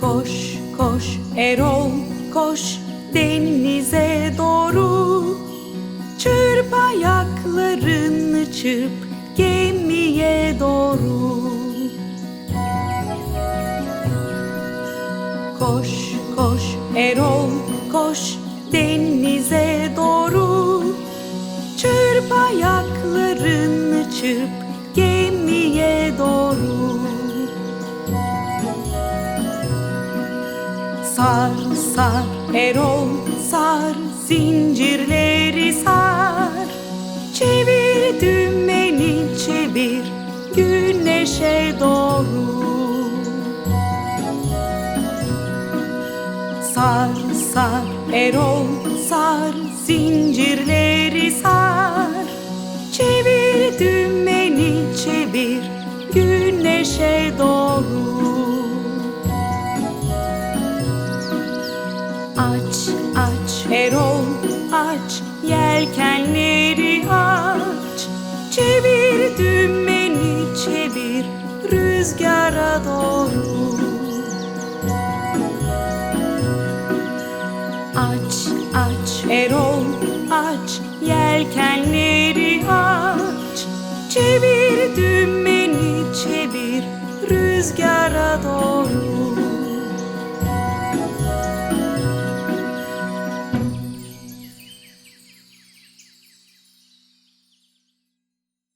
Koş koş Erol koş denize doğru. Çırp ayaklarını çırp gemiye doğru. Koş koş Erol koş denize doğru. Çırp ayaklarını çırp Sar sar. Erol sar zincirleri sar. Çevir dümeni çevir güneşe doğru. Sar sar. Erol sar zincirleri sar. Çevir dümeni çevir güneşe doğru Aç aç. Erol aç yelkenleri aç. Çevir dümeni çevir rüzgara doğru. Aç aç. Erol. Aç yelkenleri aç. Çevir dümeni çevir rüzgara doğru